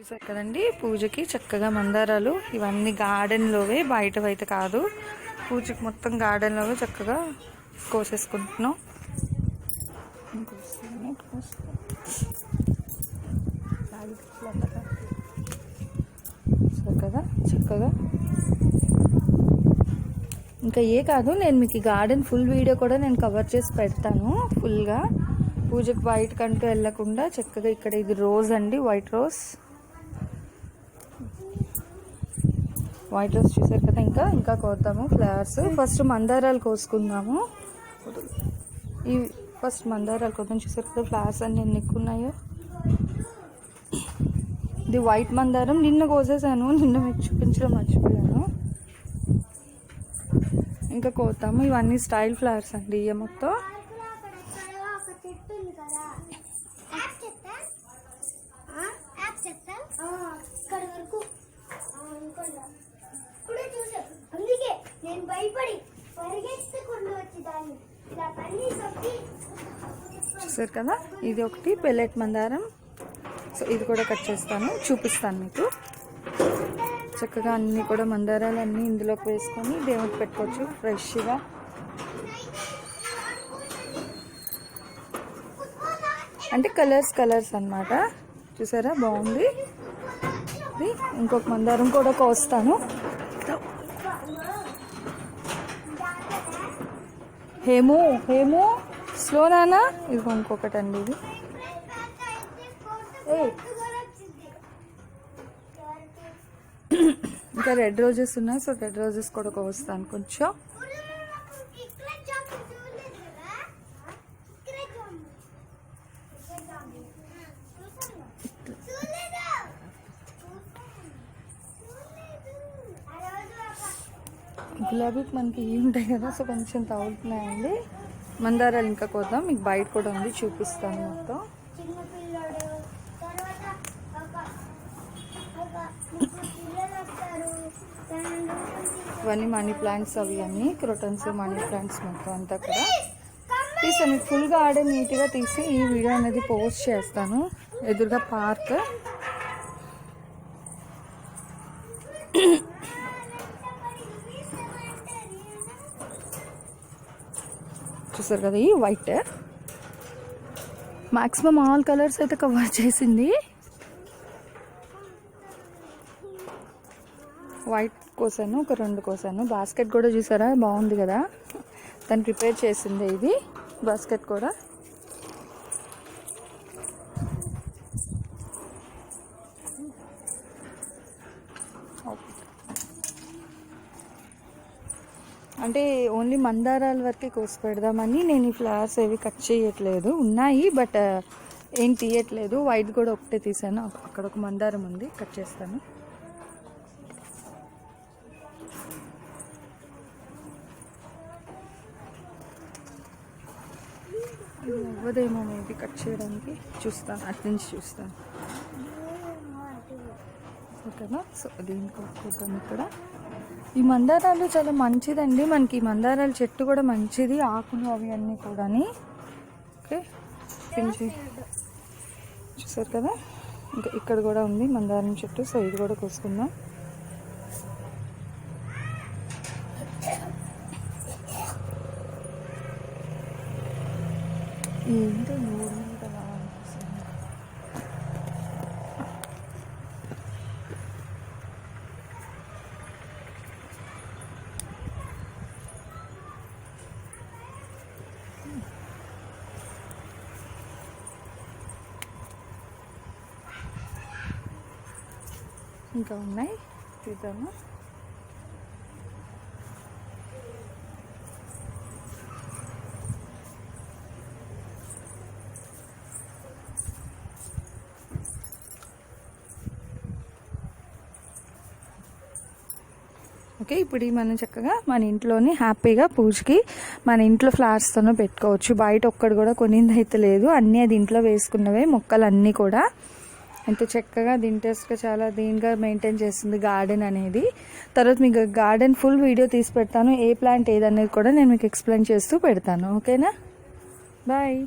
చూసారు కదండి? పూజకి చక్కగా మందారాలు ఇవన్నీ గార్డెన్లోవే బయటవైతే కాదు. పూజకి మొత్తం గార్డెన్లోవే చక్కగా కోసేసుకుంటున్నాం. చక్కగా చక్కగా. ఇంకా ఏ కాదు నేను మీకు ఈ గార్డెన్ ఫుల్ వీడియో కూడా నేను కవర్ చేసి పెడతాను ఫుల్గా పూజకు వైట్ కంటూ వెళ్ళకుండా చక్కగా ఇక్కడ ఇది రోజ్ అండి వైట్ రోజ్ వైట్ రోజ్ చూసారు కదా ఇంకా ఇంకా కోద్దాము. ఫ్లవర్స్ ఫస్ట్ మందారాలు కోసుకుందాము. ఈ ఫస్ట్ మందారాలు కోద్దాం. చూసారు కదా ఫ్లవర్స్ అన్ని ఎన్ని ఎక్కున్నాయో ఇది వైట్ మందారం. నిన్న కోసేసాను. నిన్న మీకు చూపించడం మర్చిపోయాను. ఇంకా కోతాము ఇవన్నీ స్టైల్ ఫ్లవర్స్ అండి ఇవి మొత్తం. చూసారు కదా? ఇది ఒకటి పెల్లెట్ మందారం. సో ఇది కూడా కట్ చేస్తాను చూపిస్తాను మీకు. చక్కగా అన్ని కూడా మందారాలు అన్నీ ఇందులోకి వేసుకొని దేవుడికి పెట్టుకోవచ్చు ఫ్రెష్గా. అంటే కలర్స్ కలర్స్ అనమాట చూసారా? బాగుంది. ఇంకొక మందారం కూడా కోస్తాను. హేము హేము స్లో నానా ఇదిగో ఇంకొకటి అండి ఇది. ఏ ఇంకా రెడ్ రోజెస్ ఉన్నాయి సో రెడ్ రోజెస్ కూడా కోస్తాను కొంచెం ఇక్కడ జాంబీ చూడలేదు కదా ఇక్కడ జాంబీ ఇక్కడ జాంబీ చూసాను చూడలేదు చూడలేదు ఆ రోజు ఒక గులాబీకి మనకి ఇవి ఉంటాయి కదా సో కొంచెం తగులుతున్నాయండి. మందారాలు ఇంకా కొద్దాం. మీకు బయట కూడా ఉంది చూపిస్తాను మొత్తం. ఇవన్నీ మనీ ప్లాంట్స్ అవి అన్నీ క్రోటన్స్ మనీ ప్లాంట్స్ మొత్తం అంతా కూడా. తీసాను ఫుల్ గార్డెన్ నీట్గా తీసి ఈ వీడియో అనేది పోస్ట్ చేస్తాను. ఎదురుగా పార్క్. చూస్తారు కదా ఈ వైట్ మాక్సిమం ఆల్ కలర్స్ అయితే కవర్ చేసింది. వైట్ కోసాను ఒక రెండు కోసాను. బాస్కెట్ కూడా చూసారా? బాగుంది కదా. తను ప్రిపేర్ చేసింది ఇది బాస్కెట్ కూడా. అంటే ఓన్లీ మందారాల వరకే కోసి పెడదామని నేను ఈ ఫ్లవర్స్ ఏవి కట్ చేయట్లేదు. ఉన్నాయి బట్ uh, ఏం తీయట్లేదు. వైట్ కూడా ఒకటే తీసాను. అక్కడ ఒక మందారం ఉంది కట్ చేస్తాను. అవ్వదేమో మేబీ కట్ చేయడానికి. చూస్తాను అటు నుంచి చూస్తాను. ఓకేనా? సో దీనికి చూద్దాం ఇక్కడ. ఈ మందారాలు చాలా మంచిదండి. మనకి ఈ మందారాల చెట్టు కూడా మంచిది. ఆకులు అవి అన్నీ కూడాని. ఓకే. పెంచి చూసారు కదా? ఇంకా ఇక్కడ కూడా ఉంది మందారం చెట్టు. సో ఇది కూడా కోసుకుందాం. ఏంటో ఇంకా ఉన్నాయి. చూద్దాము. ఓకే ఇప్పుడు మనం చక్కగా మన ఇంట్లోని హ్యాపీగా పూజకి మన ఇంట్లో ఫ్లవర్స్తోనూ పెట్టుకోవచ్చు. బయట ఒక్కడు కూడా కొనింది అయితే లేదు. అన్నీ అది ఇంట్లో వేసుకున్నవే మొక్కలు అన్నీ కూడా. ఎంత చక్కగా ఇంట్రెస్ట్గా చాలా దీనిగా మెయింటైన్ చేస్తుంది గార్డెన్ అనేది. తర్వాత మీకు గార్డెన్ ఫుల్ వీడియో తీసి పెడతాను ఏ ప్లాంట్ ఏదనేది కూడా నేను మీకు ఎక్స్ప్లెయిన్ చేస్తూ పెడతాను. ఓకేనా? బాయ్.